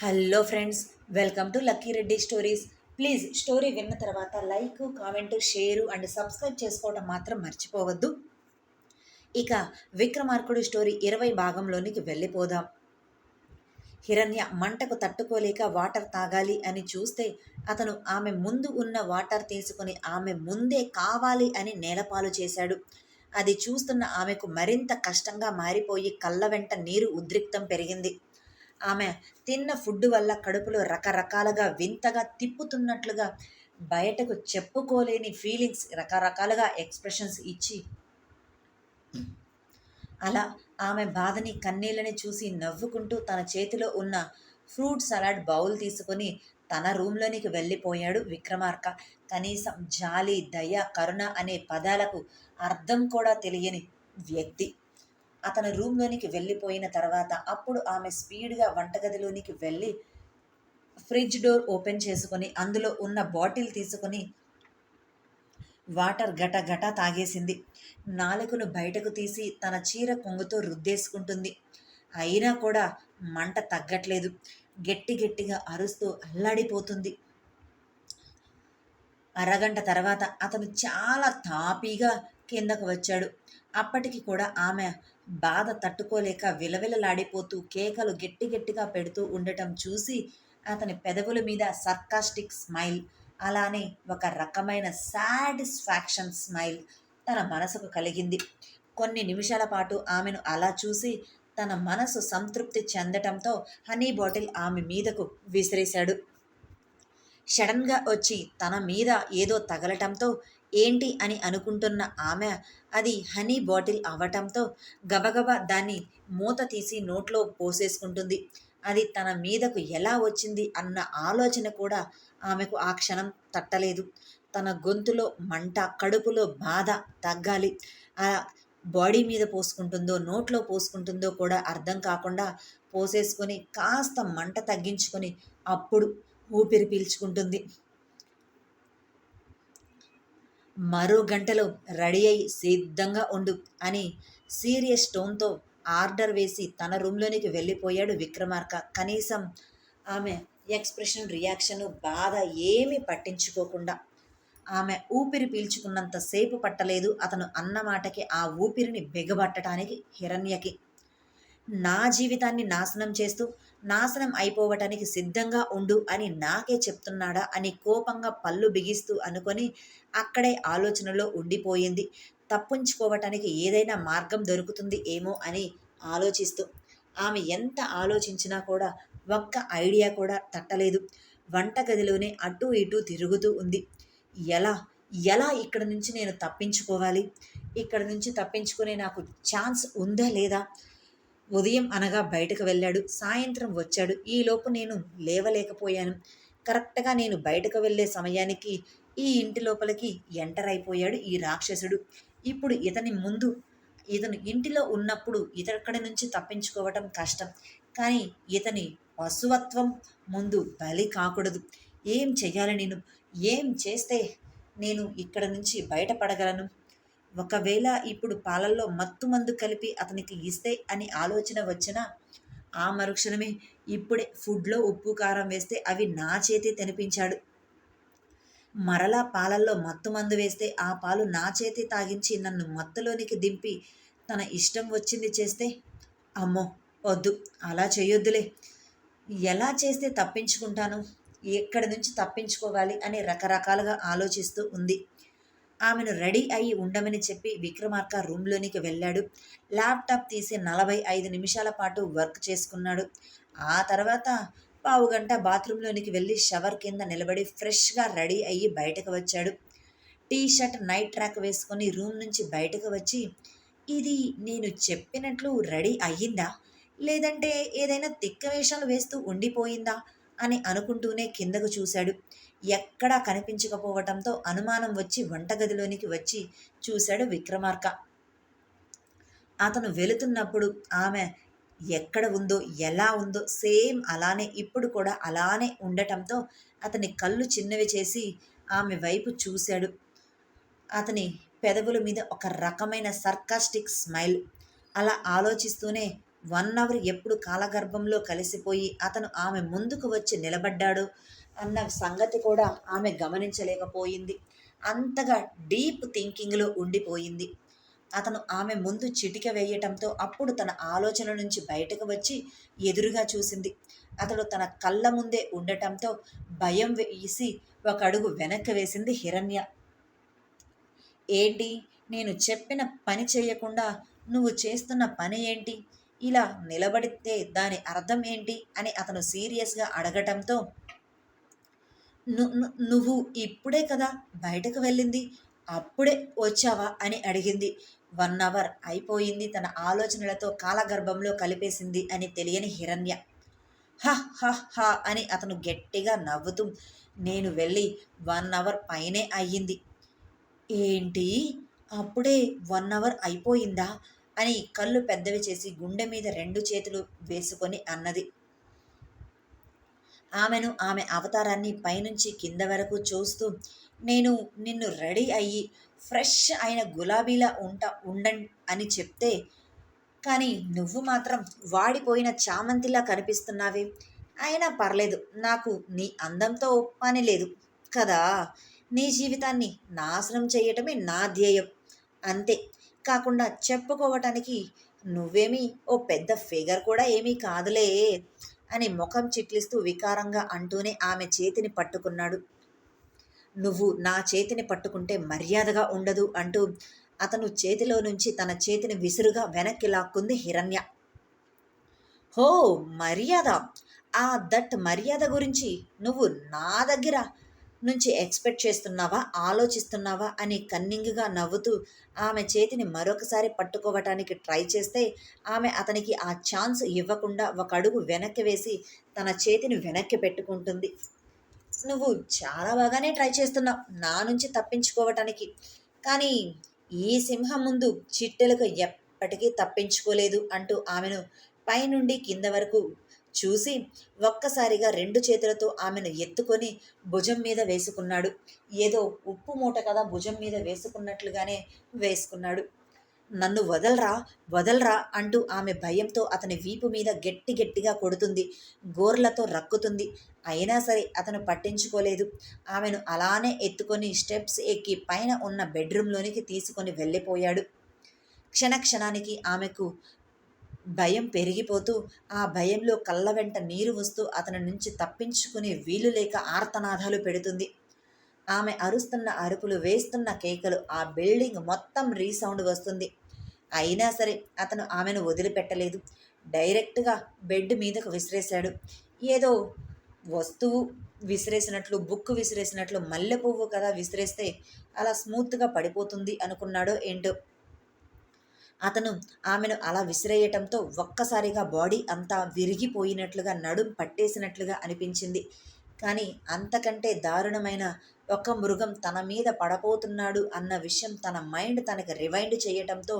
Hello friends welcome to Lucky Reddy stories. Please story విన్న తర్వాత like comment share and subscribe చేసుకోవడం మాత్రం మర్చిపోవద్దు. ఇక విక్రమార్కుడు స్టోరీ ఇరవై భాగంలోనికి వెళ్ళిపోదాం. హిరణ్య మంటకు తట్టుకోలేక వాటర్ తాగాలి అని చూస్తే అతను ఆమె ముందు ఉన్న వాటర్ తీసుకుని ఆమె ముందే కావాలి అని నేలపాలు చేశాడు. అది చూస్తున్న ఆమెకు మరింత కష్టంగా మారిపోయి కళ్ళ వెంట నీరు ఉద్రిక్తం పెరిగింది. ఆమె తిన్న ఫుడ్ వల్ల కడుపులో రకరకాలుగా వింతగా తిప్పుతున్నట్లుగా బయటకు చెప్పుకోలేని ఫీలింగ్స్ రకరకాలుగా ఎక్స్ప్రెషన్స్ ఇచ్చి అలా ఆమె బాధని కన్నీళ్ళని చూసి నవ్వుకుంటూ తన చేతిలో ఉన్న ఫ్రూట్ సలాడ్ బౌల్ తీసుకొని తన రూమ్లోనికి వెళ్ళిపోయాడు విక్రమార్క. కనీసం జాలి దయ కరుణ అనే పదాలకు అర్థం కూడా తెలియని వ్యక్తి. అతను రూమ్లోనికి వెళ్ళిపోయిన తర్వాత అప్పుడు ఆమె స్పీడ్గా వంటగదిలోనికి వెళ్ళి ఫ్రిడ్జ్ డోర్ ఓపెన్ చేసుకొని అందులో ఉన్న బాటిల్ తీసుకొని వాటర్ గట గట తాగేసింది. నాలుకను బయటకు తీసి తన చీర కొంగుతో రుద్దేసుకుంటుంది. అయినా కూడా మంట తగ్గట్లేదు. గట్టి గట్టిగా అరుస్తూ అల్లాడిపోతుంది. అరగంట తర్వాత అతను చాలా తాపీగా కిందకు వచ్చాడు. అప్పటికి కూడా ఆమె బాధ తట్టుకోలేక విలవిలలాడిపోతూ కేకలు గట్టి గట్టిగా పెడుతూ ఉండటం చూసి అతని పెదవుల మీద సర్కాస్టిక్ స్మైల్ అలానే ఒక రకమైన సాటిస్ఫాక్షన్ స్మైల్ తన మనసుకు కలిగింది. కొన్ని నిమిషాల పాటు ఆమెను అలా చూసి తన మనసు సంతృప్తి చెందటంతో హనీ బాటిల్ ఆమె మీదకు విసిరేశాడు. సడన్గా వచ్చి తన మీద ఏదో తగలటంతో ఏంటి అని అనుకుంటున్న ఆమె అది హనీ బాటిల్ అవ్వటంతో గబగబా దాన్ని మూత తీసి నోట్లో పోసేసుకుంటుంది. అది తన మీదకు ఎలా వచ్చింది అన్న ఆలోచన కూడా ఆమెకు ఆ క్షణం తట్టలేదు. తన గొంతులో మంట కడుపులో బాధ తగ్గాలి. ఆ బాడీ మీద పోసుకుంటుందో నోట్లో పోసుకుంటుందో కూడా అర్థం కాకుండా పోసేసుకొని కాస్త మంట తగ్గించుకొని అప్పుడు ఊపిరి పీల్చుకుంటుంది. మరో గంటలో రెడీ అయి సిద్ధంగా ఉండు అని సీరియస్ టోన్తో ఆర్డర్ వేసి తన రూమ్లోనికి వెళ్ళిపోయాడు విక్రమార్క. కనీసం ఆమె ఎక్స్ప్రెషన్ రియాక్షన్ బాధ ఏమీ పట్టించుకోకుండా. ఆమె ఊపిరి పీల్చుకున్నంత సేపు పట్టలేదు అతను అన్నమాటకి ఆ ఊపిరిని బిగబట్టడానికి హిరణ్యకి. నా జీవితాన్ని నాశనం చేస్తూ నాశనం అయిపోవటానికి సిద్ధంగా ఉండు అని నాకే చెప్తున్నాడా అని కోపంగా పళ్ళు బిగిస్తూ అనుకొని అక్కడే ఆలోచనలో ఉండిపోయింది. తప్పించుకోవటానికి ఏదైనా మార్గం దొరుకుతుంది ఏమో అని ఆలోచిస్తూ. ఆమె ఎంత ఆలోచించినా కూడా ఒక్క ఐడియా కూడా తట్టలేదు. వంటగదిలోనే అటు ఇటు తిరుగుతూ ఉంది. ఎలా? ఎలా ఇక్కడ నుంచి నేను తప్పించుకోవాలి? ఇక్కడ నుంచి తప్పించుకునే నాకు ఛాన్స్ ఉందా లేదా? ఉదయం అనగా బయటకు వెళ్ళాడు. సాయంత్రం వచ్చాడు. ఈలోపు నేను లేవలేకపోయాను. కరెక్ట్గా నేను బయటకు వెళ్ళే సమయానికి ఈ ఇంటి లోపలికి ఎంటర్ అయిపోయాడు ఈ రాక్షసుడు. ఇప్పుడు ఇతని ముందు ఇతను ఇంటిలో ఉన్నప్పుడు ఇతక్కడి నుంచి తప్పించుకోవటం కష్టం. కానీ ఇతని పశువత్వం ముందు బలి కాకూడదు. ఏం చెయ్యాలి నేను? ఏం చేస్తే నేను ఇక్కడ నుంచి బయటపడగలను? ఒకవేళ ఇప్పుడు పాలల్లో మత్తు మందు కలిపి అతనికి ఇస్తే అని ఆలోచన వచ్చినా ఆ మరుక్షణమే ఇప్పుడే ఫుడ్లో ఉప్పు కారం వేస్తే అవి నా చేతి తినిపించాడు. మరలా పాలల్లో మత్తు మందు వేస్తే ఆ పాలు నా చేతి తాగించి నన్ను మత్తులోనికి దింపి తన ఇష్టం వచ్చింది చేస్తే అమ్మో వద్దు అలా చేయొద్దులే. ఎలా చేస్తే తప్పించుకుంటాను? ఎక్కడి నుంచి తప్పించుకోవాలి? అని రకరకాలుగా ఆలోచిస్తూ ఉంది. ఆమెను రెడీ అయి ఉండమని చెప్పి విక్రమార్క రూమ్లోనికి వెళ్ళాడు. ల్యాప్టాప్ తీసి నలభై ఐదు నిమిషాల పాటు వర్క్ చేసుకున్నాడు. ఆ తర్వాత పావు గంట బాత్రూంలోనికి వెళ్ళి షవర్ కింద నిలబడి ఫ్రెష్గా రెడీ అయ్యి బయటకు వచ్చాడు. టీ షర్ట్ నైట్ ట్రాక్ వేసుకొని రూమ్ నుంచి బయటకు వచ్చి ఇది నేను చెప్పినట్లు రెడీ అయ్యిందా? లేదంటే ఏదైనా తిక్క వేషాలు వేస్తూ ఉండిపోయిందా? అని అనుకుంటూనే కిందకు చూశాడు. ఎక్కడా కనిపించకపోవటంతో అనుమానం వచ్చి వంటగదిలోనికి వచ్చి చూశాడు విక్రమార్క. అతను వెళుతున్నప్పుడు ఆమె ఎక్కడ ఉందో ఎలా ఉందో సేమ్ అలానే ఇప్పుడు కూడా అలానే ఉండటంతో అతని కళ్ళు చిన్నవి చేసి ఆమె వైపు చూశాడు. అతని పెదవుల మీద ఒక రకమైన సర్కాస్టిక్ స్మైల్. అలా ఆలోచిస్తూనే వన్ అవర్ ఎప్పుడు కాలగర్భంలో కలిసిపోయి అతను ఆమె ముందుకు వచ్చి నిలబడ్డాడు అన్న సంగతి కూడా ఆమె గమనించలేకపోయింది. అంతగా డీప్ థింకింగ్లో ఉండిపోయింది. అతను ఆమె ముందు చిటిక వేయటంతో అప్పుడు తన ఆలోచన నుంచి బయటకు వచ్చి ఎదురుగా చూసింది. అతడు తన కళ్ళ ముందే ఉండటంతో భయం వేసి ఒక అడుగు వెనక్కి వేసింది హిరణ్య. ఏంటి? నేను చెప్పిన పని చేయకుండా నువ్వు చేస్తున్న పని ఏంటి? ఇలా నిలబడితే దాని అర్థం ఏంటి అని అతను సీరియస్గా అడగటంతో నువ్వు ఇప్పుడే కదా బయటకు వెళ్ళింది? అప్పుడే వచ్చావా? అని అడిగింది. వన్ అవర్ అయిపోయింది తన ఆలోచనలతో కాలగర్భంలో కలిపేసింది అని తెలియని హిరణ్య. హ హ హ అని అతను గట్టిగా నవ్వుతూ నేను వెళ్ళి వన్ అవర్ పైనే అయ్యింది. ఏంటి? అప్పుడే వన్ అవర్ అయిపోయిందా? అని కళ్ళు పెద్దవి చేసి గుండె మీద రెండు చేతులు వేసుకొని అన్నది. ఆమెను ఆమె అవతారాన్ని పైనుంచి కింద వరకు చూస్తూ నేను నిన్ను రెడీ అయ్యి ఫ్రెష్ అయిన గులాబీలా ఉంట ఉండం అని చెప్తే కానీ నువ్వు మాత్రం వాడిపోయిన చామంతిలా కనిపిస్తున్నావే. అయినా పర్లేదు నాకు నీ అందంతో పని లేదు కదా. నీ జీవితాన్ని నాశనం చేయటమే నా ధ్యేయం. అంతే. కాకుండా చెప్పుకోవటానికి నువ్వేమీ ఓ పెద్ద ఫిగర్ కూడా ఏమీ కాదులే అని ముఖం చిట్లిస్తూ వికారంగా అంటూనే ఆమె చేతిని పట్టుకున్నాడు. నువ్వు నా చేతిని పట్టుకుంటే మర్యాదగా ఉండదు అంటూ అతను చేతిలో నుంచి తన చేతిని విసురుగా వెనక్కి లాక్కుంది హిరణ్య. హో మర్యాద! ఆ దట్ మర్యాద గురించి నువ్వు నా దగ్గర నుంచి ఎక్స్పెక్ట్ చేస్తున్నావా? ఆలోచిస్తున్నావా? అని కన్నింగ్గా నవ్వుతూ ఆమె చేతిని మరొకసారి పట్టుకోవటానికి ట్రై చేస్తే ఆమె అతనికి ఆ ఛాన్స్ ఇవ్వకుండా ఒక అడుగు వెనక్కి వేసి తన చేతిని వెనక్కి పెట్టుకుంటుంది. నువ్వు చాలా బాగానే ట్రై చేస్తున్నావు. నా నుంచి తప్పించుకోవటానికి. కానీ ఈ సింహం ముందు చిట్టెలకు ఎప్పటికీ తప్పించుకోలేదు అంటూ ఆమెను పైనుండి కింద వరకు చూసి ఒక్కసారిగా రెండు చేతులతో ఆమెను ఎత్తుకొని భుజం మీద వేసుకున్నాడు. ఏదో ఉప్పు మూట కదా భుజం మీద వేసుకున్నట్లుగానే వేసుకున్నాడు. నన్ను వదలరా వదలరా అంటూ ఆమె భయంతో అతని వీపు మీద గట్టి గట్టిగా కొడుతుంది. గోర్లతో రక్కుతుంది. అయినా సరే అతను పట్టించుకోలేదు. ఆమెను అలానే ఎత్తుకొని స్టెప్స్ ఎక్కి పైన ఉన్న బెడ్రూమ్లోనికి తీసుకొని వెళ్ళిపోయాడు. క్షణక్షణానికి ఆమెకు భయం పెరిగిపోతూ ఆ భయంలో కళ్ళ వెంట నీరు వస్తూ అతని నుంచి తప్పించుకునే వీలు లేక ఆర్తనాదాలు పెడుతుంది. ఆమె అరుస్తున్న అరుపులు వేస్తున్న కేకలు ఆ బిల్డింగ్ మొత్తం రీసౌండ్ వస్తుంది. అయినా సరే అతను ఆమెను వదిలిపెట్టలేదు. డైరెక్ట్గా బెడ్ మీదకు విసిరేశాడు. ఏదో వస్తువు విసిరేసినట్లు బుక్ విసిరేసినట్లు మల్లె పువ్వు కదా విసిరేస్తే అలా స్మూత్గా పడిపోతుంది అనుకున్నాడో ఏంటో. అతను ఆమెను అలా విసిరేయటంతో ఒక్కసారిగా బాడీ అంతా విరిగిపోయినట్లుగా నడుం పట్టేసినట్లుగా అనిపించింది. కానీ అంతకంటే దారుణమైన ఒక మృగం తన మీద పడపోతున్నాడు అన్న విషయం తన మైండ్ తనకి రివైండ్ చేయటంతో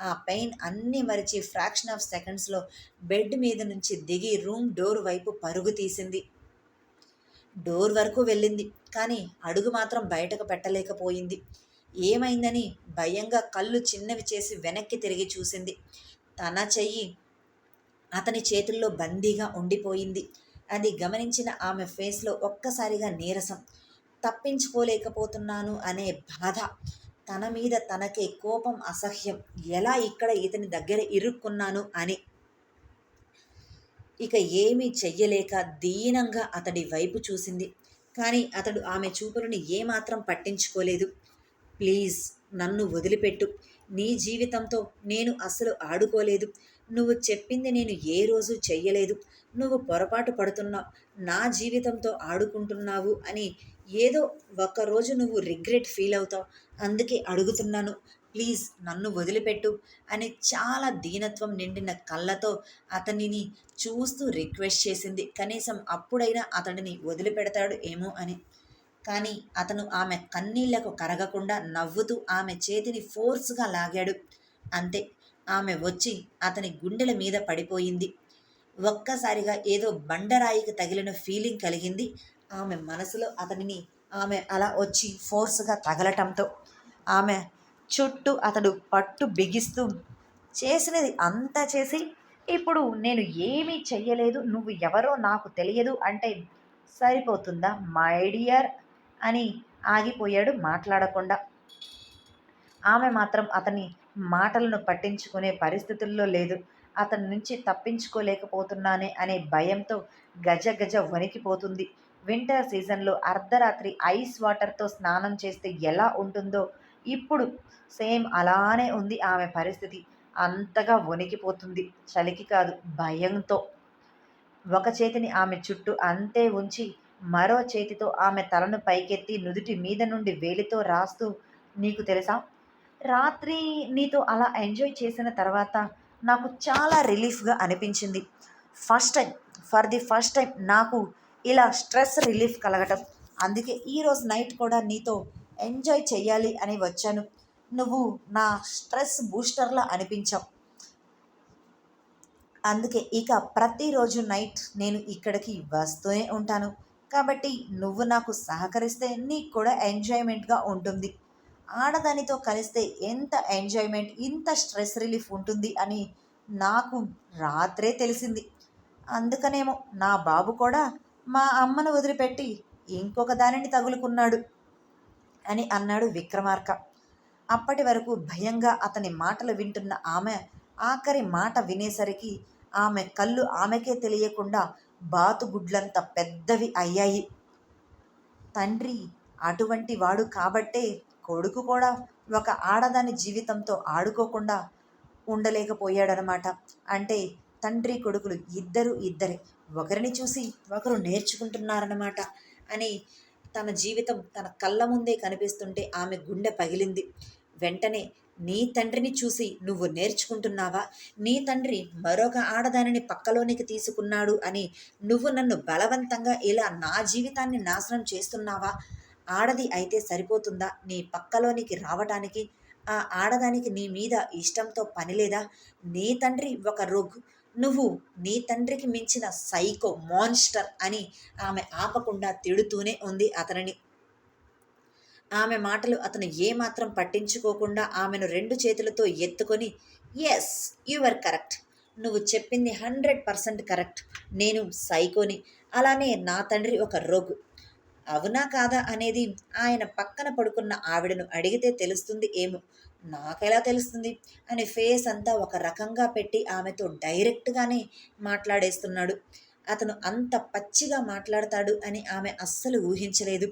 ఆ పెయిన్ అన్నీ మరిచి ఫ్రాక్షన్ ఆఫ్ సెకండ్స్లో బెడ్ మీద నుంచి దిగి రూమ్ డోర్ వైపు పరుగు తీసింది. డోర్ వరకు వెళ్ళింది. కానీ అడుగు మాత్రం బయటకు పెట్టలేకపోయింది. ఏమైందని భయంగా కళ్ళు చిన్నవి చేసి వెనక్కి తిరిగి చూసింది. తన చెయ్యి అతని చేతుల్లో బందీగా ఉండిపోయింది. అది గమనించిన ఆమె ఫేస్లో ఒక్కసారిగా నీరసం. తప్పించుకోలేకపోతున్నాను అనే బాధ. తన మీద తనకే కోపం అసహ్యం. ఎలా ఇక్కడ ఇతని దగ్గర ఇరుక్కున్నాను అని. ఇక ఏమీ చెయ్యలేక దీనంగా అతడి వైపు చూసింది. కానీ అతడు ఆమె చూపులను ఏమాత్రం పట్టించుకోలేదు. ప్లీజ్ నన్ను వదిలిపెట్టు. నీ జీవితంతో నేను అసలు ఆడుకోలేదు. నువ్వు చెప్పింది నేను ఏ రోజు చెయ్యలేదు. నువ్వు పొరపాటు పడుతున్నావు. నా జీవితంతో ఆడుకుంటున్నావు అని ఏదో ఒక్కరోజు నువ్వు రిగ్రెట్ ఫీల్ అవుతావు. అందుకే అడుగుతున్నాను. ప్లీజ్ నన్ను వదిలిపెట్టు అని చాలా దీనత్వం నిండిన కళ్ళతో అతనిని చూస్తూ రిక్వెస్ట్ చేసింది. కనీసం అప్పుడైనా అతడిని వదిలిపెడతాడు ఏమో అని. కానీ అతను ఆమె కన్నీళ్ళకు కరగకుండా నవ్వుతూ ఆమె చేతిని ఫోర్స్గా లాగాడు. అంతే ఆమె వచ్చి అతని గుండెల మీద పడిపోయింది. ఒక్కసారిగా ఏదో బండరాయికి తగిలిన ఫీలింగ్ కలిగింది. ఆమె మనసులో అతనిని ఆమె అలా వచ్చి ఫోర్స్గా తగలటంతో ఆమె చుట్టూ అతడు పట్టు బిగిస్తూ చేసినది అంతా చేసి ఇప్పుడు నేను ఏమీ చెయ్యలేదు నువ్వు ఎవరో నాకు తెలియదు అంటే సరిపోతుందా మై డియర్? అని ఆగిపోయాడు మాట్లాడకుండా. ఆమె మాత్రం అతని మాటలను పట్టించుకునే పరిస్థితుల్లో లేదు. అతని నుంచి తప్పించుకోలేకపోతున్నానే అనే భయంతో గజ గజ వణికిపోతుంది. వింటర్ సీజన్లో అర్ధరాత్రి ఐస్ వాటర్తో స్నానం చేస్తే ఎలా ఉంటుందో ఇప్పుడు సేమ్ అలానే ఉంది ఆమె పరిస్థితి. అంతగా వణికిపోతుంది. చలికి కాదు భయంతో. ఒక చేతిని ఆమె చుట్టూ అంతే ఉంచి మరో చేతితో ఆమె తలను పైకెత్తి నుదుటి మీద నుండి వేలితో రాస్తూ నీకు తెలుసా? రాత్రి నీతో అలా ఎంజాయ్ చేసిన తర్వాత నాకు చాలా రిలీఫ్గా అనిపించింది. First time for the first time నాకు ఇలా స్ట్రెస్ రిలీఫ్ కలగటం. అందుకే ఈరోజు నైట్ కూడా నీతో ఎంజాయ్ చేయాలి అని వచ్చాను. నువ్వు నా స్ట్రెస్ బూస్టర్లా అనిపించావు. అందుకే ఇక ప్రతిరోజు నైట్ నేను ఇక్కడికి వస్తూనే ఉంటాను. కాబట్టి నువ్వు నాకు సహకరిస్తే నీకు కూడా ఎంజాయ్మెంట్గా ఉంటుంది. ఆడదానితో కలిస్తే ఎంత ఎంజాయ్మెంట్ ఇంత స్ట్రెస్ రిలీఫ్ ఉంటుంది అని నాకు రాత్రే తెలిసింది. అందుకనేమో నా బాబు కూడా మా అమ్మను వదిలిపెట్టి ఇంకొక దానిని తగులుకున్నాడు అని అన్నాడు విక్రమార్క. అప్పటి వరకు భయంగా అతని మాటలు వింటున్న ఆమె ఆఖరి మాట వినేసరికి ఆమె కళ్ళు ఆమెకే తెలియకుండా బాతుగుడ్లంత పెద్దవి అయ్యాయి. తండ్రి అటువంటి వాడు కాబట్టే కొడుకు కూడా ఒక ఆడదాని జీవితంతో ఆడుకోకుండా ఉండలేకపోయాడనమాట. అంటే తండ్రి కొడుకులు ఇద్దరు ఇద్దరే. ఒకరిని చూసి ఒకరు నేర్చుకుంటున్నారన్నమాట అని తన జీవితం తన కళ్ళ ముందే కనిపిస్తుంటే ఆమె గుండె పగిలింది. వెంటనే నీ తండ్రిని చూసి నువ్వు నేర్చుకుంటున్నావా? నీ తండ్రి మరొక ఆడదానిని పక్కలోనికి తీసుకున్నాడు అని నువ్వు నన్ను బలవంతంగా ఇలా నా జీవితాన్ని నాశనం చేస్తున్నావా? ఆడది అయితే సరిపోతుందా నీ పక్కలోనికి రావటానికి? ఆ ఆడదానికి నీ మీద ఇష్టంతో పని లేదా? నీ తండ్రి ఒక రోగ్. నువ్వు నీ తండ్రికి మించిన సైకో మాన్స్టర్ అని ఆమె ఆపకుండా తిడుతూనే ఉంది అతనిని. ఆమె మాటలు అతను ఏమాత్రం పట్టించుకోకుండా ఆమెను రెండు చేతులతో ఎత్తుకొని ఎస్ యువర్ కరెక్ట్ నువ్వు చెప్పింది హండ్రెడ్ పర్సెంట్ కరెక్ట్. నేను సైకోని. అలానే నా తండ్రి ఒక రోగు. అవునా కాదా అనేది ఆయన పక్కన పడుకున్న ఆవిడను అడిగితే తెలుస్తుంది ఏమో. నాకెలా తెలుస్తుంది? అని ఫేస్ అంతా ఒక రకంగా పెట్టి ఆమెతో డైరెక్ట్గానే మాట్లాడేస్తున్నాడు. అతను అంత పచ్చిగా మాట్లాడతాడు అని ఆమె అస్సలు ఊహించలేదు.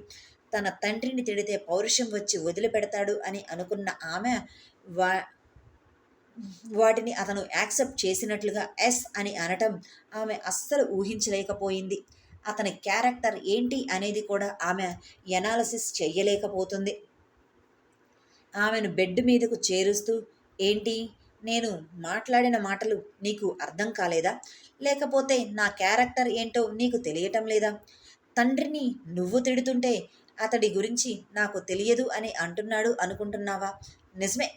తన తండ్రిని తిడితే పౌరుషం వచ్చి వదిలిపెడతాడు అని అనుకున్న ఆమె వా వాటిని అతను యాక్సెప్ట్ చేసినట్లుగా ఎస్ అని అనటం ఆమె అస్సలు ఊహించలేకపోయింది. అతని క్యారెక్టర్ ఏంటి అనేది కూడా ఆమె ఎనాలసిస్ చెయ్యలేకపోతుంది. ఆమెను బెడ్ మీదకు చేరుస్తూ ఏంటి? నేను మాట్లాడిన మాటలు నీకు అర్థం కాలేదా? లేకపోతే నా క్యారెక్టర్ ఏంటో నీకు తెలియటం లేదా? తండ్రిని నువ్వు తిడుతుంటే అతడి గురించి నాకు తెలియదు అని అంటున్నాడు అనుకుంటున్నావా? నిజమే.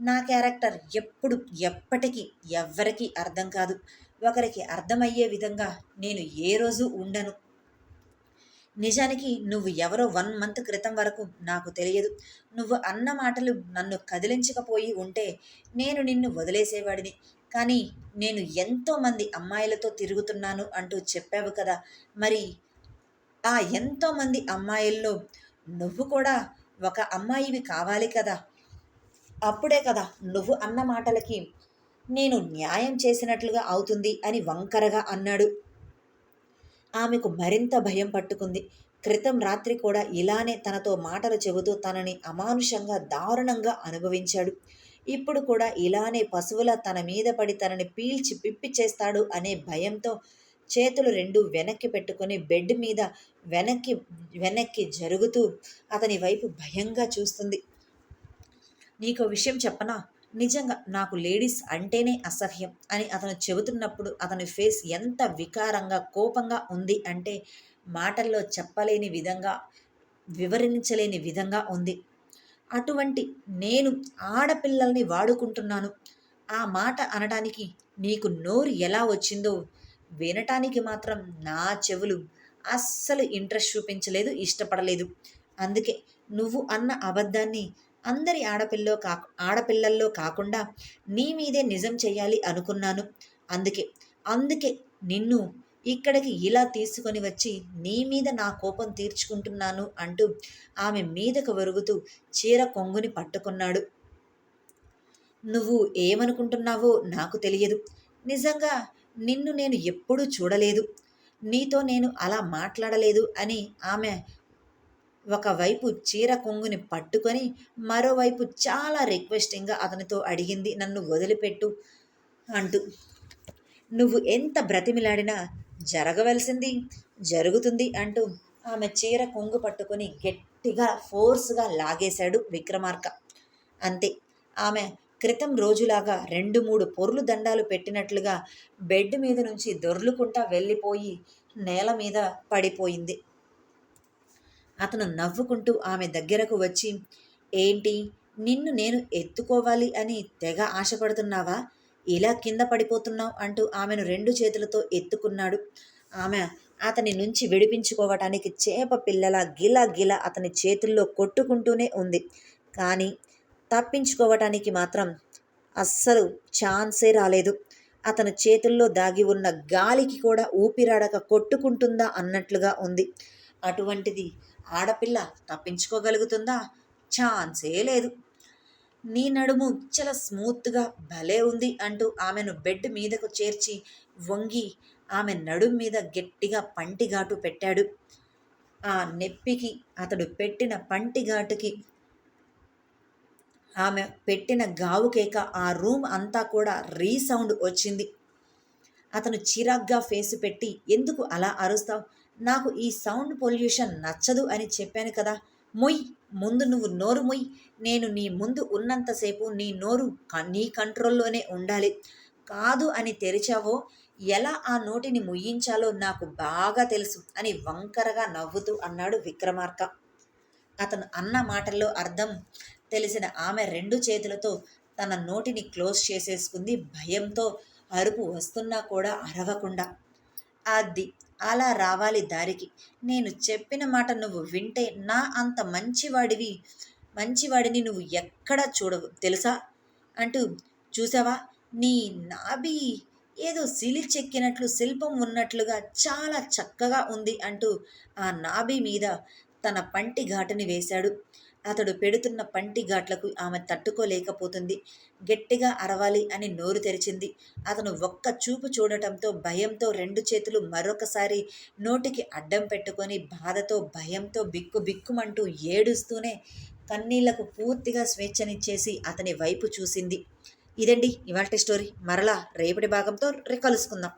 నా క్యారెక్టర్ ఎప్పుడు ఎప్పటికీ ఎవ్వరికీ అర్థం కాదు. ఒకరికి అర్థమయ్యే విధంగా నేను ఏ రోజు ఉండను. నిజానికి నువ్వు ఎవరో వన్ మంత్ క్రితం వరకు నాకు తెలియదు. నువ్వు అన్న మాటలు నన్ను కదిలించకపోయి ఉంటే నేను నిన్ను వదిలేసేవాడిని. కానీ నేను ఎంతోమంది అమ్మాయిలతో తిరుగుతున్నాను అంటూ చెప్పావు కదా. మరి ఆ ఎంతోమంది అమ్మాయిల్లో నువ్వు కూడా ఒక అమ్మాయివి కావాలి కదా. అప్పుడే కదా నువ్వు అన్న మాటలకి నేను న్యాయం చేసినట్లుగా అవుతుంది అని వంకరగా అన్నాడు. ఆమెకు మరింత భయం పట్టుకుంది. క్రితం రాత్రి కూడా ఇలానే తనతో మాటలు చెబుతూ తనని అమానుషంగా దారుణంగా అనుభవించాడు. ఇప్పుడు కూడా ఇలానే పశువుల తన మీద పడి తనని పీల్చి పిప్పి చేస్తాడు అనే భయంతో చేతులు రెండు వెనక్కి పెట్టుకొని బెడ్ మీద వెనక్కి వెనక్కి జరుగుతూ అతని వైపు భయంగా చూస్తుంది. నీకు విషయం చెప్పనా? నిజంగా నాకు లేడీస్ అంటేనే అసహ్యం అని అతను చెబుతున్నప్పుడు అతని ఫేస్ ఎంత వికారంగా కోపంగా ఉంది అంటే మాటల్లో చెప్పలేని విధంగా వివరించలేని విధంగా ఉంది. అటువంటి నేను ఆడపిల్లల్ని వాడుకుంటున్నాను. ఆ మాట అనడానికి నీకు నోరు ఎలా వచ్చిందో వినటానికి మాత్రం నా చెవులు అస్సలు ఇంట్రెస్ట్ చూపించలేదు ఇష్టపడలేదు. అందుకే నువ్వు అన్న అబద్ధాన్ని అందరి ఆడపిల్లో కా ఆడపిల్లల్లో కాకుండా నీ మీదే నిజం చేయాలి అనుకున్నాను. అందుకే అందుకే నిన్ను ఇక్కడికి ఇలా తీసుకొని వచ్చి నీ మీద నా కోపం తీర్చుకుంటున్నాను అంటూ ఆమె మీదకు వరుగుతూ చీర కొంగుని పట్టుకున్నాడు. నువ్వు ఏమనుకుంటున్నావో నాకు తెలియదు. నిజంగా నిన్ను నేను ఎప్పుడూ చూడలేదు. నీతో నేను అలా మాట్లాడలేదు అని ఆమె ఒకవైపు చీర కొంగుని పట్టుకొని మరోవైపు చాలా రిక్వెస్టింగ్గా అతనితో అడిగింది. నన్ను వదిలిపెట్టు అంటూ. నువ్వు ఎంత బ్రతిమిలాడినా జరగవలసింది జరుగుతుంది అంటూ ఆమె చీర కొంగు పట్టుకొని గట్టిగా ఫోర్స్గా లాగేశాడు విక్రమార్క. అంతే. ఆమె క్రితం రోజులాగా రెండు మూడు పొర్లు దండాలు పెట్టినట్లుగా బెడ్ మీద నుంచి దొర్లుకుంటా వెళ్ళిపోయి నేల మీద పడిపోయింది. అతను నవ్వుకుంటూ ఆమె దగ్గరకు వచ్చి ఏంటి? నిన్ను నేను ఎత్తుకోవాలి అని తెగ ఆశపడుతున్నావా? ఇలా కింద పడిపోతున్నావు అంటూ ఆమెను రెండు చేతులతో ఎత్తుకున్నాడు. ఆమె అతని నుంచి విడిపించుకోవటానికి చేప పిల్లల గిల గిల అతని చేతుల్లో కొట్టుకుంటూనే ఉంది. కానీ తప్పించుకోవటానికి మాత్రం అస్సలు ఛాన్సే రాలేదు. అతను చేతుల్లో దాగి ఉన్న గాలికి కూడా ఊపిరాడక కొట్టుకుంటుందా అన్నట్లుగా ఉంది. అటువంటిది ఆడపిల్ల తప్పించుకోగలుగుతుందా? ఛాన్సే లేదు. నీ నడుము చాలా స్మూత్గా భలే ఉంది అంటూ ఆమెను బెడ్ మీదకు చేర్చి వంగి ఆమె నడుం మీద గట్టిగా పంటిఘాటు పెట్టాడు. ఆ నెప్పికి అతడు పెట్టిన పంటిఘాటుకి ఆమె పెట్టిన గావు కేక ఆ రూమ్ అంతా కూడా రీసౌండ్ వచ్చింది. అతను చిరాగ్గా ఫేసు పెట్టి ఎందుకు అలా అరుస్తావు? నాకు ఈ సౌండ్ పొల్యూషన్ నచ్చదు అని చెప్పాను కదా. మొయ్ ముందు నువ్వు నోరు మొయ్. నేను నీ ముందు ఉన్నంతసేపు నీ నోరు నీ కంట్రోల్లోనే ఉండాలి. కాదు అని తెరిచావో ఎలా ఆ నోటిని ముయ్యించాలో నాకు బాగా తెలుసు అని వంకరగా నవ్వుతూ అన్నాడు విక్రమార్క. అతను అన్న మాటల్లో అర్థం తెలిసిన ఆమె రెండు చేతులతో తన నోటిని క్లోజ్ చేసేసుకుంది. భయంతో అరుపు వస్తున్నా కూడా అరవకుండా. అది అలా రావాలి దారికి. నేను చెప్పిన మాట నువ్వు వింటే నా అంత మంచివాడివి. మంచివాడిని నువ్వు ఎక్కడా చూడవు తెలుసా? అంటూ చూసావా? నీ నాభి ఏదో సిలి చెక్కినట్లు శిల్పం ఉన్నట్లుగా చాలా చక్కగా ఉంది అంటూ ఆ నాభి మీద తన పంటి ఘాటుని వేశాడు. అతడు పెడుతున్న పంటి ఘాట్లకు ఆమె తట్టుకోలేకపోతుంది. గట్టిగా అరవాలి అని నోరు తెరిచింది. అతను ఒక్క చూపు చూడటంతో భయంతో రెండు చేతులు మరొకసారి నోటికి అడ్డం పెట్టుకొని బాధతో భయంతో బిక్కు బిక్కుమంటూ ఏడుస్తూనే కన్నీళ్ళకు పూర్తిగా స్వేచ్ఛనిచ్చేసి అతని వైపు చూసింది. ఇదండి ఇవాళ స్టోరీ. మరలా రేపటి భాగంతో కలుసుకుందాం.